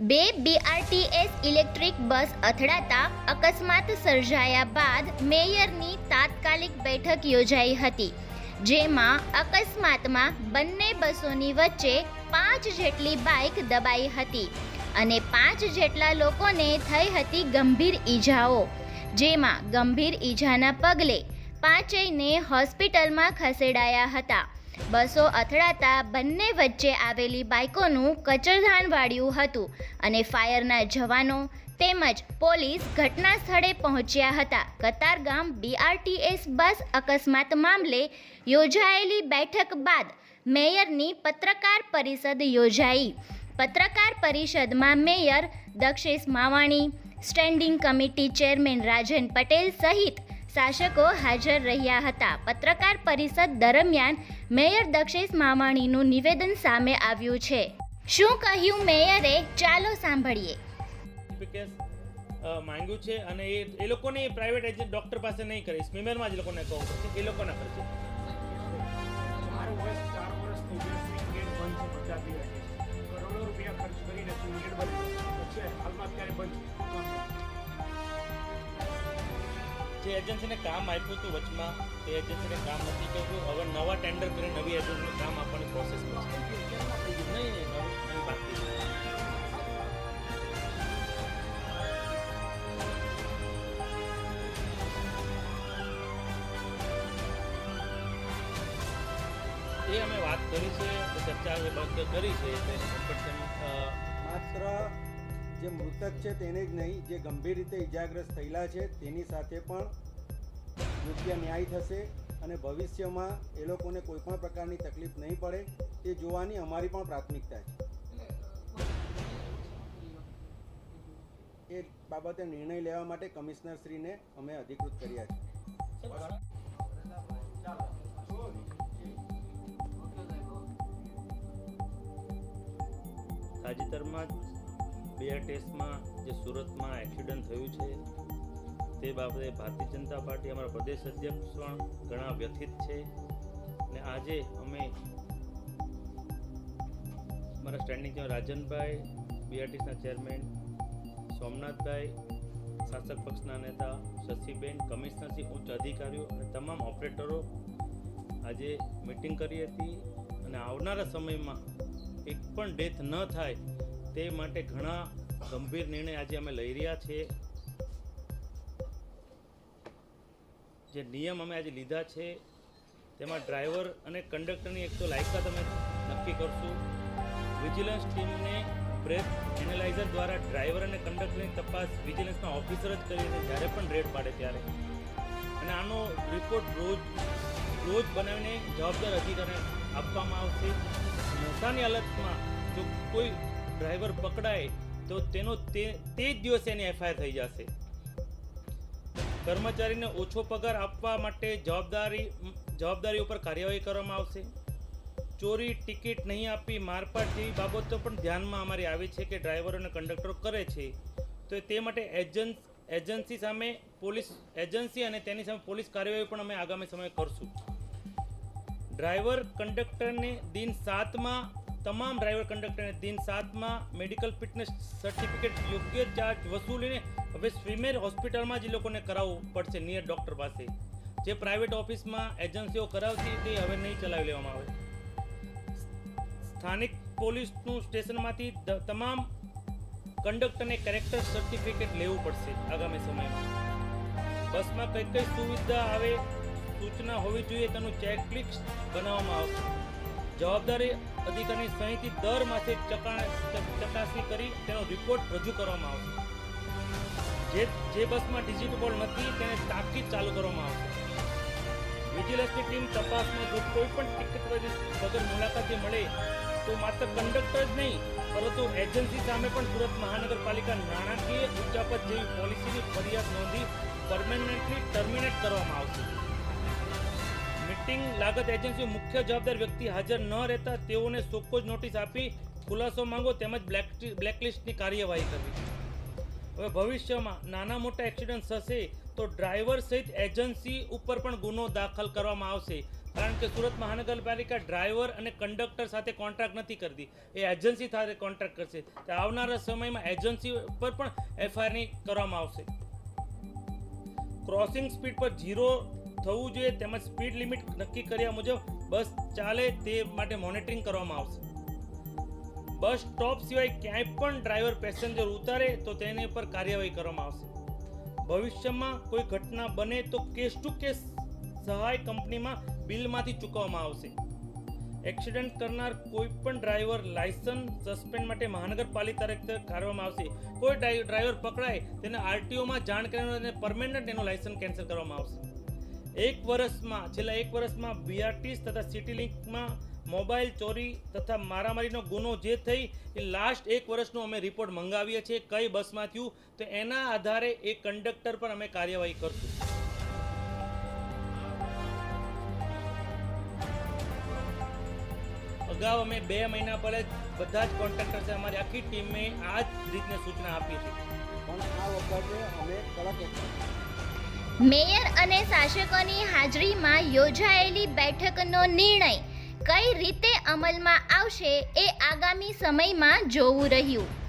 બે BRTS electric bus અથડાતા અકસ્માત સર્જાયા બાદ મેયરની તાત્કાલિક બેઠક યોજાઈ હતી, જેમાં અકસ્માતમાં બંને બસોની વચ્ચે પાંચ જેટલી બાઇક દબાઈ હતી અને પાંચ જેટલા લોકોને થઈ હતી ગંભીર ઈજાઓ, જેમાં ગંભીર ઈજાના પગલે પાંચેયને હોસ્પિટલમાં ખસેડાયા હતા. બસો અથડાતા બંને વચ્ચે આવેલી બાઇકોનું કચરધાન વાળ્યું હતું અને ફાયરના જવાનો તેમજ પોલીસ ઘટના સ્થળે પહોંચ્યા હતા. કતારગામ બીઆરટીએસ બસ અકસ્માત મામલે યોજાયેલી બેઠક બાદ મેયરની પત્રકાર પરિષદ યોજાઈ. પત્રકાર પરિષદમાં mayor Dakshesh Mavani, standing committee chairman Rajan Patel સહિત શાસકો હાજર રહ્યા હતા. પત્રકાર પરિષદ દરમિયાન મેયર દક્ષેશ મામાણીનું નિવેદન સામે આવ્યું છે. શું કહ્યું મેયરે? ચાલો સાંભળીએ. માંગ્યું છે અને એ લોકોને પ્રાઇવેટ એજન્ટ ડૉક્ટર પાસે નહીં કરીશ મેમરમાં જ લોકોને કહું એ લોકોના ખર્ચે. જે એજન્સીને કામ આપ્યું હતું વચમાં, તે એજન્સીને કામ નથી કર્યું. હવે નવા ટેન્ડર કરીને નવી એજન્સીનું કામ આપવાની પ્રોસેસ નહીં નહીં બાકી અમે વાત કરી છે, ચર્ચા એ બાબતે કરી છે, એટલે માત્ર જે મૃતક છે તેને જ નહીં, જે ગંભીર રીતે ઇજાગ્રસ્ત થયેલા છે, તેની સાથે પણ યોગ્ય ન્યાય થશે અને ભવિષ્યમાં એ લોકોને કોઈ પણ પ્રકારની તકલીફ નહીં પડે, તે જોવાની અમારી પણ પ્રાથમિકતા છે. એ બાબતે નિર્ણય લેવા માટે કમિશનરશ્રીને અમે અધિકૃત કર્યા છે. તાજેતરમાં બેર ટેસ્ટમાં જે સુરતમાં એક્સિડન્ટ થયું છે, તે બાબતે ભારતીય જનતા પાર્ટી અમારા પ્રદેશ અધ્યક્ષ પણ ઘણા વ્યથિત છે. અને આજે અમે મારા સ્ટેન્ડિંગ રાજનભાઈ બીઆરટીસના ચેરમેન સોમનાથભાઈ, શાસક પક્ષના નેતા શશીબેન કમિશનરશ્રી ઉચ્ચ અધિકારીઓ અને તમામ ઓપરેટરો આજે મિટિંગ કરી હતી. અને આવનારા સમયમાં એક પણ ડેથ ન થાય તે માટે ઘણા ગંભીર નિર્ણય આજે અમે લઈ રહ્યા છીએ જે નિયમ અમે આજે લીધા છે, તેમાં ડ્રાઈવર અને કંડક્ટરની એક તો લાયકાત અમે નક્કી કરશું. વિજિલન્સ ટીમને બ્રેથ એનાલાઇઝર દ્વારા ડ્રાઈવર અને કંડક્ટરની તપાસ વિજિલન્સના ઓફિસર જ કરી છીએ, જ્યારે પણ રેડ પાડે ત્યારે. અને આનો રિપોર્ટ રોજ રોજ બનાવીને જવાબદાર અધિકારીને આપવામાં આવશે. નશાની હાલતમાં જો કોઈ ડ્રાઈવર પકડાય, તો તેનો તે તે જ દિવસે એની એફઆઈઆર થઈ જશે. કર્મચારીને ઓછો પગાર આપવા માટે જવાબદારી જવાબદારી ઉપર કાર્યવાહી કરવામાં આવશે. ચોરી ટિકિટ નહીં આપી મારપાટ જેવી બાબતો પણ ધ્યાનમાં અમારી આવી છે કે ડ્રાઈવરો અને કંડક્ટરો કરે છે. તો તે માટે એજન્સ એજન્સી સામે પોલીસ એજન્સી અને તેની સામે પોલીસ કાર્યવાહી પણ અમે આગામી સમયે કરશું. ડ્રાઈવર કંડક્ટરને દિન સાતમાં તમામ ડ્રાઈવર કંડક્ટરને દિન સાતમાં મેડિકલ ફિટનેસ સર્ટિફિકેટ યોગ્ય ચાર્જ વસૂલીને હવે સ્વીમેર હોસ્પિટલમાં જ એ લોકોને કરાવવું પડશે નિયર ડૉક્ટર પાસે. જે પ્રાઇવેટ ઓફિસમાં એજન્સીઓ કરાવતી તે હવે નહીં ચલાવી લેવામાં આવે. સ્થાનિક પોલીસનું સ્ટેશનમાંથી તમામ કંડક્ટરને કેરેક્ટર સર્ટિફિકેટ લેવું પડશે આગામી સમયમાં. બસમાં કઈ કઈ સુવિધા આવે, સૂચના હોવી જોઈએ તેનું ચેકલિસ્ટ બનાવવામાં આવશે. જવાબદારી અધિકારીની સહીથી દર માસે ચકાસણી કરી તેનો રિપોર્ટ રજૂ કરવામાં આવશે. જે જે બસમાં ડિજિટ બોર્ડ નથી, તેને તાકીદ ચાલુ કરવામાં આવશે. વિજિલન્સની ટીમ તપાસમાં જો કોઈ પણ ટિકિટ વગર મુલાકાતી મળે, તો માત્ર કંડક્ટર જ નહીં, પરંતુ એજન્સી સામે પણ સુરત મહાનગરપાલિકા નાણાકીય ઉચ્ચાપત જેવી પોલિસીની ફરિયાદ નોંધી પરમેનન્ટલી ટર્મિનેટ કરવામાં આવશે. મીટિંગ લાગત એજન્સી મુખ્ય જવાબદાર વ્યક્તિ હાજર ન રહેતા તેઓને સોકોજ નોટિસ આપી ખુલાસો માંગો તેમજ બ્લેક બ્લેકલિસ્ટની કાર્યવાહી કરવી. હવે ભવિષ્યમાં નાના મોટા એક્સિડન્ટ થશે તો ડ્રાઈવર સહિત એજન્સી ઉપર પણ ગુનો દાખલ કરવામાં આવશે. કારણ કે સુરત મહાનગરપાલિકા ડ્રાઈવર અને કંડક્ટર સાથે કોન્ટ્રાક્ટ નથી કરતી. એ એજન્સી સાથે કોન્ટ્રાક્ટ કરશે. તો આવનારા સમયમાં એજન્સી પર પણ એફઆઈઆરની કરવામાં આવશે. ક્રોસિંગ સ્પીડ પર ઝીરો થવું જોઈએ તેમજ સ્પીડ લિમિટ નક્કી કર્યા મુજબ બસ ચાલે તે માટે મોનિટરિંગ કરવામાં આવશે. બસ સ્ટોપ સિવાય ક્યાંય પણ ડ્રાઈવર પેસેન્જર ઉતારે તો તેની પર કાર્યવાહી કરવામાં આવશે. ભવિષ્યમાં કોઈ ઘટના બને તો કેસ ટુ કેસ સહાય કંપનીમાં બિલમાંથી ચૂકવવામાં આવશે. એક્સિડન્ટ કરનાર કોઈ પણ ડ્રાઈવર લાયસન્સ સસ્પેન્ડ માટે મહાનગરપાલિકા તરફથી કરવામાં આવશે. કોઈ ડ્રાઈવર પકડાય, તેને આરટીઓમાં જાણ કરીને પરમેનન્ટ એનું લાયસન્સ કેન્સલ કરવામાં આવશે. એક વર્ષમાં, છેલ્લા એક વર્ષમાં બીઆરટીસ તથા સિટી લિંકમાં મોબાઈલ ચોરી તથા મારામારીનો ગુનો જે થઈ એ લાસ્ટ એક વર્ષનો અમે રિપોર્ટ મંગાવીએ છીએ, કઈ બસમાં થયું, તો એના આધારે એ કંડક્ટર પર અમે કાર્યવાહી કરશું. અગાઉ અમે બે મહિના પહેલા બધા જ કોન્ટ્રાક્ટર છે, અમારી આખી ટીમે આ જ રીતની સૂચના આપી હતી. પણ આ વખતે અમે કડક મેયર અને શાસકોની હાજરીમાં યોજાયેલી બેઠકનો નિર્ણય કઈ રીતે અમલમાં આવશે એ આગામી સમયમાં જોવું રહ્યું.